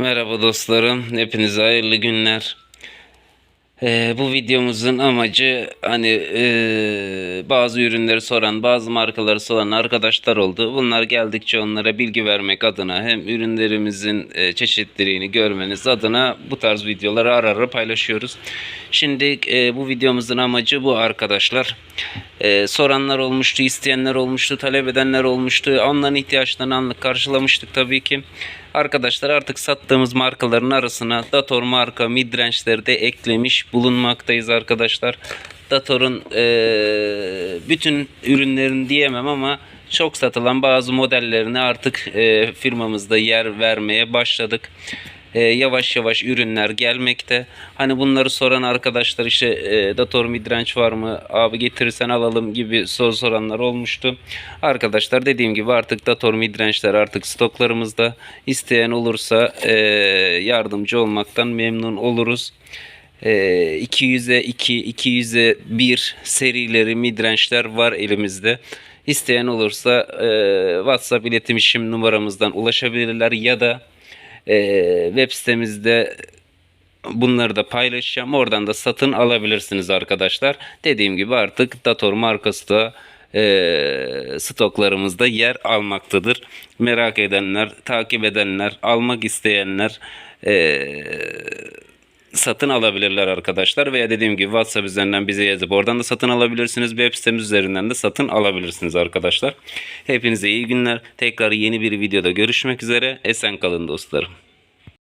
Merhaba dostlarım, hepinize hayırlı günler. Ee, bu videomuzun amacı hani ee, bazı ürünleri soran, bazı markaları soran arkadaşlar oldu. Bunlar geldikçe onlara bilgi vermek adına hem ürünlerimizin ee, çeşitliliğini görmeniz adına bu tarz videoları ara ara paylaşıyoruz. Şimdi ee, bu videomuzun amacı bu arkadaşlar. Ee, soranlar olmuştu, isteyenler olmuştu, talep edenler olmuştu. Onların ihtiyaçlarını anlık karşılamıştık tabii ki. Arkadaşlar artık sattığımız markaların arasına Dator marka midrange'leri de eklemiş bulunmaktayız arkadaşlar. Dator'un eee, bütün ürünlerini diyemem ama çok satılan bazı modellerine artık eee, firmamızda yer vermeye başladık. Eee, yavaş yavaş ürünler gelmekte. Hani bunları soran arkadaşlar işte eee, Dator midrange var mı abi getirirsen alalım gibi soru soranlar olmuştu. Arkadaşlar dediğim gibi artık Dator midrange'ler artık stoklarımızda. İsteyen olursa eee, yardımcı olmaktan memnun oluruz. Ee, 200'e 2, 200'e 1 serileri midrange'ler var elimizde. İsteyen olursa e, WhatsApp iletişim işim numaramızdan ulaşabilirler ya da e, web sitemizde bunları da paylaşacağım. Oradan da satın alabilirsiniz arkadaşlar. Dediğim gibi artık Dator markası da e, stoklarımızda yer almaktadır. Merak edenler, takip edenler, almak isteyenler e, satın alabilirler arkadaşlar. Veya dediğim gibi WhatsApp üzerinden bize yazıp oradan da satın alabilirsiniz. Web sitemiz üzerinden de satın alabilirsiniz arkadaşlar. Hepinize iyi günler. Tekrar yeni bir videoda görüşmek üzere. Esen kalın dostlarım.